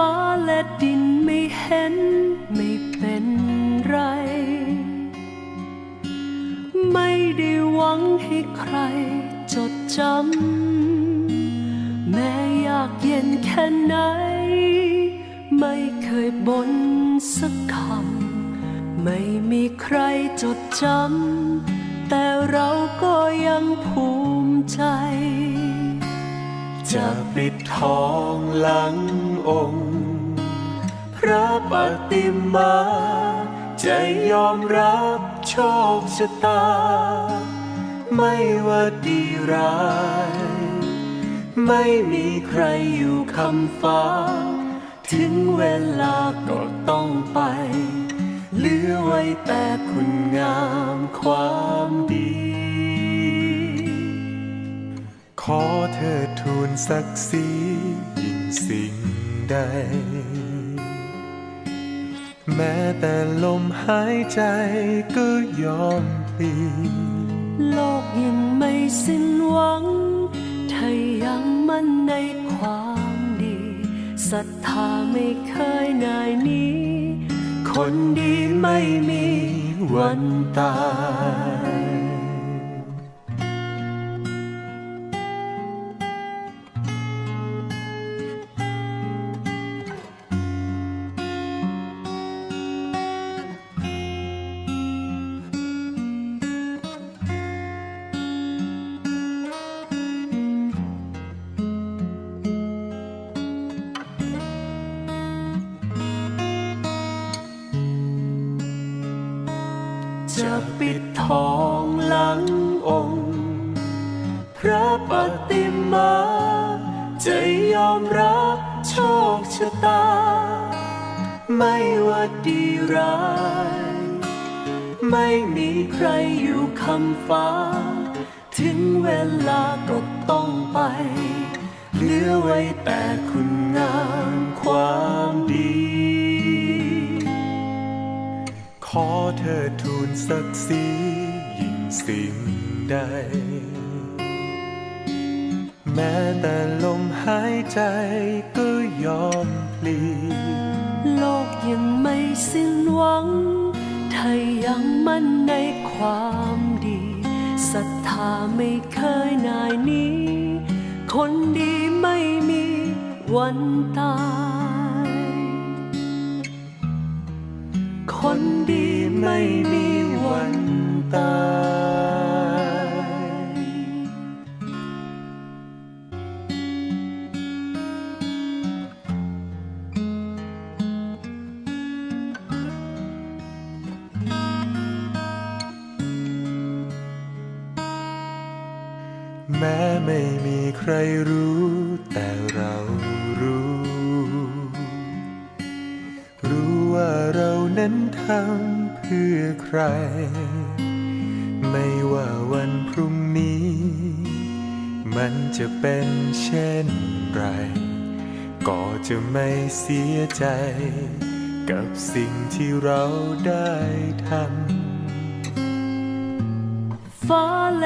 ฟ้าและดินไม่เห็นไม่เป็นไร ไม่ได้หวังให้ใครจดจำ แม้ยากเย็นแค่ไหน ไม่เคยบ่นสักคำ ไม่มีใครจดจำ แต่เราก็ยังภูมิใจ จะปิดทองหลังองค์ พระปฏิมา จะยอมรับโชคชะตา ไม่ว่าดีร้าย ไม่มีใครอยู่คำฟ้า ถึงเวลาก็ต้องไป เหลือไว้แต่คุณงามความดี ขอเธอทูลศักดิ์ศรียิ่งสิ่งใด แม้แต่ลมหายใจก็ยอมพลีโลกยังไม่สิ้นหวังถ้ายังมั่นในความดีศรัทธาไม่เคยนายนี้ คนดีไม่มีวันตาย จะปิดทองหลังองค์ พระปฏิมา จะยอมรับโชคชะตา ไม่ว่าดีร้าย ไม่มีใครอยู่คำฟ้า ถึงเวลาก็ต้องไป เหลือไว้แต่คุณงามความ เธอทูลศักดิ์ศรียิ่งสิ่งใด แม้แต่ลมหายใจก็ยอมพลีโลกยังไม่สิ้นหวังถ้ายังมั่นในความดีศรัทธาไม่เคยนายนี้ คนดีไม่มีวันตาย คนดีไม่มีวันตายแม้ไม่มีใครรู้แต่เรา นั้นทำเพื่อใคร ไม่ว่าวันพรุ่งนี้ มันจะเป็นเช่นไร ก็จะไม่เสียใจ กับสิ่งที่เราได้ทำ